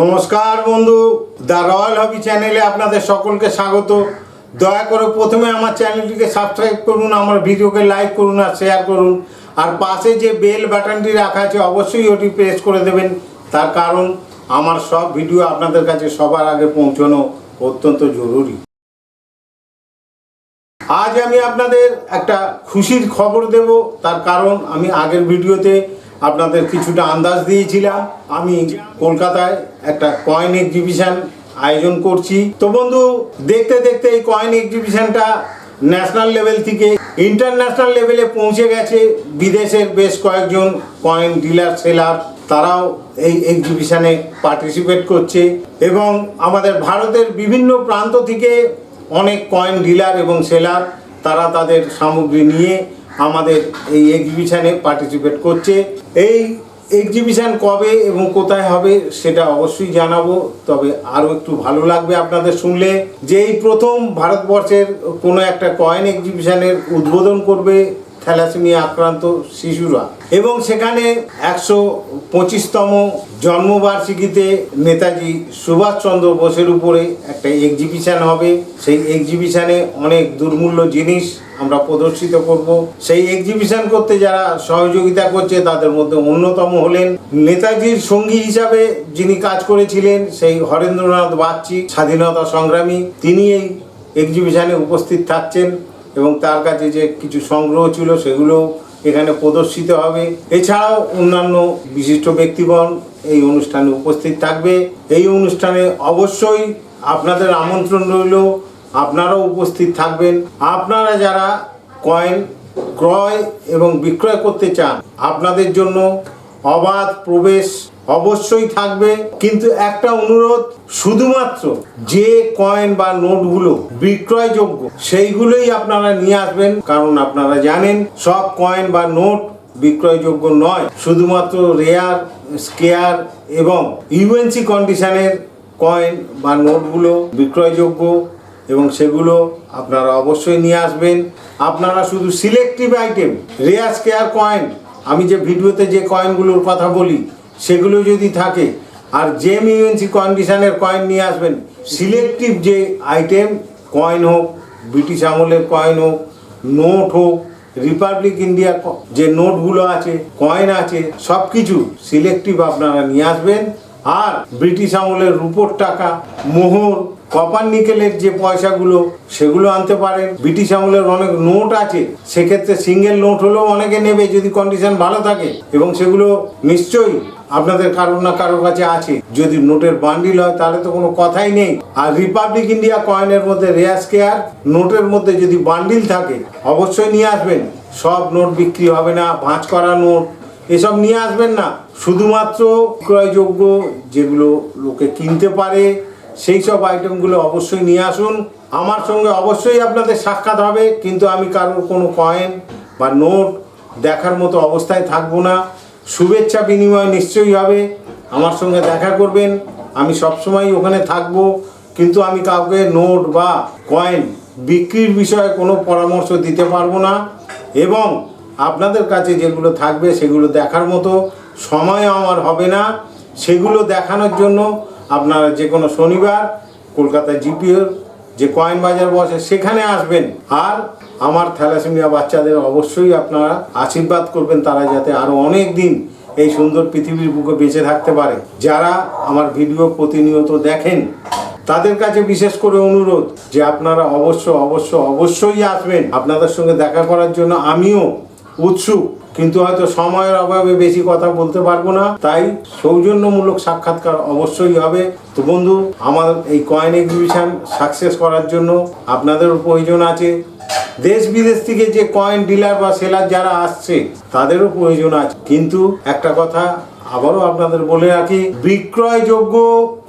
নমস্কার বন্ধু, the royal হবি চ্যানেলে আপনাদের সকলকে স্বাগত। দয়া করে প্রথমে আমার চ্যানেলটিকে সাবস্ক্রাইব করুন, আমার ভিডিওকে লাইক করুন আর শেয়ার করুন। আর পাশে যে বেল বাটনটি রাখা আছে, অবশ্যই ওটি প্রেস করে দেবেন। তার কারণ, আমার সব ভিডিও আপনাদের কাছে সবার আগে পৌঁছানো অত্যন্ত জরুরি। আজ আমি আপনাদের একটা খুশির খবর দেব। তার কারণ, আমি আগের ভিডিওতে আপনাদের কিছুটা আন্দাজ দিয়েছিলাম। আমি কলকাতায় একটা কয়েন এক্সিবিশন আয়োজন করছি। তো বন্ধু, দেখতে দেখতে এই কয়েন এক্সিবিশনটা ন্যাশনাল লেভেল থেকে ইন্টারন্যাশনাল লেভেলে পৌঁছে গেছে। বিদেশের বেশ কয়েকজন কয়েন ডিলার সেলার তারাও এই এক্সিবিশনে পার্টিসিপেট করছে এবং আমাদের ভারতের বিভিন্ন প্রান্ত থেকে অনেক কয়েন ডিলার এবং সেলার তারা তাদের সামগ্রী নিয়ে আমাদের এই এক্সিবিশানে পার্টিসিপেট করছে। এই এক্সিবিশান কবে এবং কোথায় হবে সেটা অবশ্যই জানাব, তবে আরও একটু ভালো লাগবে আপনাদের শুনলে। যে এই প্রথম ভারতবর্ষের কোনো একটা কয়েন এক্সিবিশানের উদ্বোধন করবে থ্যালাসেমিয়া আক্রান্ত শিশুরা। এবং সেখানে একশো পঁচিশতম জন্মবার্ষিকীতে নেতাজি সুভাষচন্দ্র বোসের উপরে একটা এক্সিবিশন হবে। সেই এক্সিবিশনে অনেক দুর্মূল্য জিনিস আমরা প্রদর্শিত করব। সেই এক্সিবিশন করতে যারা সহযোগিতা করছে, তাদের মধ্যে অন্যতম হলেন নেতাজির সঙ্গী হিসাবে যিনি কাজ করেছিলেন, সেই হরেন্দ্রনাথ বাগচি, স্বাধীনতা সংগ্রামী। তিনি এই এক্সিবিশনে উপস্থিত থাকছেন। এবং তার কাছে যে কিছু সংগ্রহ ছিল সেগুলো এখানে প্রদর্শিত হবে। এছাড়াও অন্যান্য বিশিষ্ট ব্যক্তিগণ এই অনুষ্ঠানে উপস্থিত থাকবে। এই অনুষ্ঠানে অবশ্যই আপনাদের আমন্ত্রণ রইল। আপনারাও উপস্থিত থাকবেন। আপনারা যারা কয়েন ক্রয় এবং বিক্রয় করতে চান, আপনাদের জন্য অবাধ প্রবেশ অবশ্যই থাকবে। কিন্তু একটা অনুরোধ, শুধুমাত্র যে কয়েন বা নোটগুলো বিক্রয়যোগ্য, সেইগুলোই আপনারা নিয়ে আসবেন। কারণ আপনারা জানেন, সব কয়েন বা নোট বিক্রয়যোগ্য নয়। শুধুমাত্র রেয়ার স্কেয়ার এবং ইউএনসি কন্ডিশনের কয়েন বা নোটগুলো বিক্রয়যোগ্য এবং সেগুলো আপনারা অবশ্যই নিয়ে আসবেন। আপনারা শুধু selective item rare scarce coin আমি যে ভিডিওতে যে কয়েনগুলোর কথা বলি সেগুলো যদি থাকে, আর জেম ইউএনসি কন্ডিশনের কয়েন নিয়ে আসবেন সিলেক্টিভ যে আইটেম কয়েন হোক ব্রিটিশ আমলের কয়েন হোক নোট হোক রিপাবলিক ইন্ডিয়ার ক- যে নোটগুলো আছে কয়েন আছে সব কিছু সিলেক্টিভ আপনারা নিয়ে আসবেন। আর ব্রিটিশ আমলের রুপোর টাকা, মোহর কপার নিকেলের যে পয়সাগুলো, সেগুলো আনতে পারেন। ব্রিটিশ আমলের অনেক নোট আছে, সেক্ষেত্রে সিঙ্গেল নোট হলেও অনেকে নেবে যদি কন্ডিশন ভালো থাকে। এবং সেগুলো নিশ্চয়ই আপনাদের কারোর না কারোর কাছে আছে। যদি নোটের বান্ডিল হয়, তাহলে তো কোনো কথাই নেই। আর রিপাবলিক ইন্ডিয়া কয়েনের মধ্যে রেয়াস কেয়ার, নোটের মধ্যে যদি বান্ডিল থাকে, অবশ্যই নিয়ে আসবেন। সব নোট বিক্রি হবে না, ভাঁজ করা নোট, এসব নিয়ে আসবেন না। শুধুমাত্র ক্রয়যোগ্য যেগুলো লোকে কিনতে পারে, সেই সব আইটেমগুলো অবশ্যই নিয়ে আসুন। আমার সঙ্গে অবশ্যই আপনাদের সাক্ষাৎ হবে, কিন্তু আমি কারোর কোনো কয়েন বা নোট দেখার মতো অবস্থায় থাকব না। শুভেচ্ছা বিনিময় নিশ্চয়ই হবে। আমার সঙ্গে দেখা করবেন। আমি সবসময় ওখানে থাকব, কিন্তু আমি কাউকে নোট বা কয়েন বিক্রির বিষয়ে কোনো পরামর্শ দিতে পারব না। এবং আপনাদের কাছে যেগুলো থাকবে সেগুলো দেখার মতো সময় আমার হবে না। সেগুলো দেখানোর জন্য আপনারা যে কোনো শনিবার কলকাতা জিপিওর যে কয়েন বাজার বসে, সেখানে আসবেন। আর আমার থ্যালাসেমিয়া বাচ্চাদের অবশ্যই আপনারা আশীর্বাদ করবেন তারা যাতে আরও অনেক দিন এই সুন্দর পৃথিবীর বুকে বেঁচে থাকতে পারে। যারা আমার ভিডিও প্রতিনিয়ত দেখেন, তাদের কাছে বিশেষ করে অনুরোধ যে আপনারা অবশ্য অবশ্য, অবশ্যই আসবেন। আপনাদের সঙ্গে দেখা করার জন্য আমিও উৎসুক, কিন্তু হয়তো সময়ের অভাবে বেশি কথা বলতে পারব না। তাই সৌজন্যমূলক সাক্ষাৎকার অবশ্যই হবে। তো বন্ধু, আমার এই কয়েন এক্সিবিশন সাকসেস করার জন্য আপনাদেরও প্রয়োজন আছে। দেশ বিদেশ থেকে যে কয়েন ডিলার বা সেলার যারা আসছে, তাদেরও প্রয়োজন আছে। কিন্তু একটা কথা আবারও আপনাদের বলে রাখি, বিক্রয়যোগ্য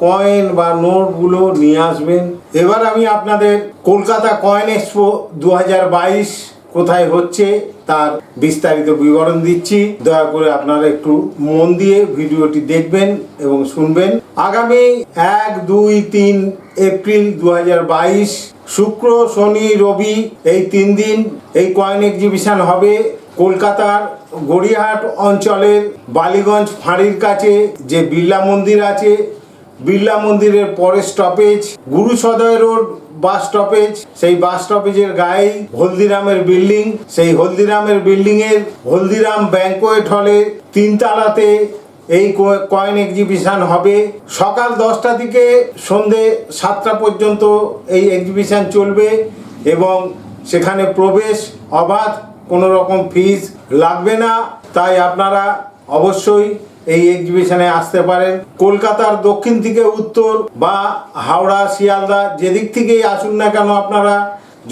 কয়েন বা নোটগুলো নিয়ে আসবেন। এবার আমি আপনাদের কলকাতা কয়েন এক্সপো দু হাজার বাইশ কোথায় হচ্ছে তার বিস্তারিত বিবরণ দিচ্ছি। দয়া করে আপনারা একটু মন দিয়ে ভিডিওটি দেখবেন এবং শুনবেন। আগামী এক, দুই, তিন এপ্রিল দু হাজার বাইশ, শুক্র, শনি, রবি এই তিন দিন এই কয়েন এক্সিবিশন হবে কলকাতার গড়িয়াহাট অঞ্চলের বালিগঞ্জ ফাঁড়ির কাছে, যে বিড়লা মন্দির আছে বিড়লা মন্দিরের পরের stoppage Guru Saday road bus stoppage সেই বাস স্টপেজের গায়ে হলদিরামের বিল্ডিং সেই হলদিরামের বিল্ডিং এর হলদিরাম ব্যাংকোয়েট হলে তিনতলাতে এই কয়েন এক্সিবিশন হবে। সকাল দশটা থেকে সন্ধে সাতটা পর্যন্ত এই এক্সিবিশন চলবে এবং সেখানে প্রবেশ, অবাধ কোনো রকম ফিস লাগবে না। তাই আপনারা অবশ্যই এই এক্সিবিশনে আসতে পারেন। কলকাতার দক্ষিণ থেকে উত্তর বা হাওড়া, শিয়ালদা যেদিক থেকেই আসুন না কেন আপনারা,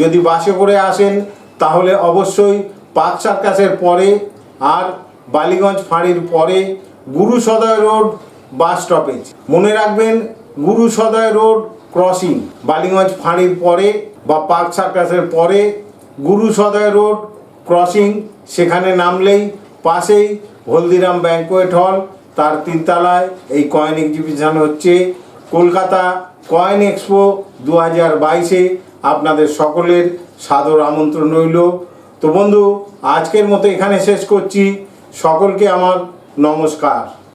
যদি বাসে করে আসেন, তাহলে অবশ্যই পাঁচ সার্কাসের পরে আর বালিগঞ্জ ফাঁড়ির পরে Guru Saday road bus stoppage মনে রাখবেন, গুরু সদয় রোড ক্রসিং বালিগঞ্জ ফাঁড়ির পরে বা পার্ক সার্কাসের পরে গুরু সদয় রোড ক্রসিং সেখানে নামলেই পাশেই হলদিরাম ব্যাংকোয়েট হল, তার তিনতলায় এই কয়েন এক্সিবিশন হচ্ছে। কলকাতা কয়েন এক্সপো দু হাজার বাইশে আপনাদের সকলের সাদর আমন্ত্রণ রইল। তো বন্ধু, আজকের মতো এখানে শেষ করছি। সকলকে আমার নমস্কার।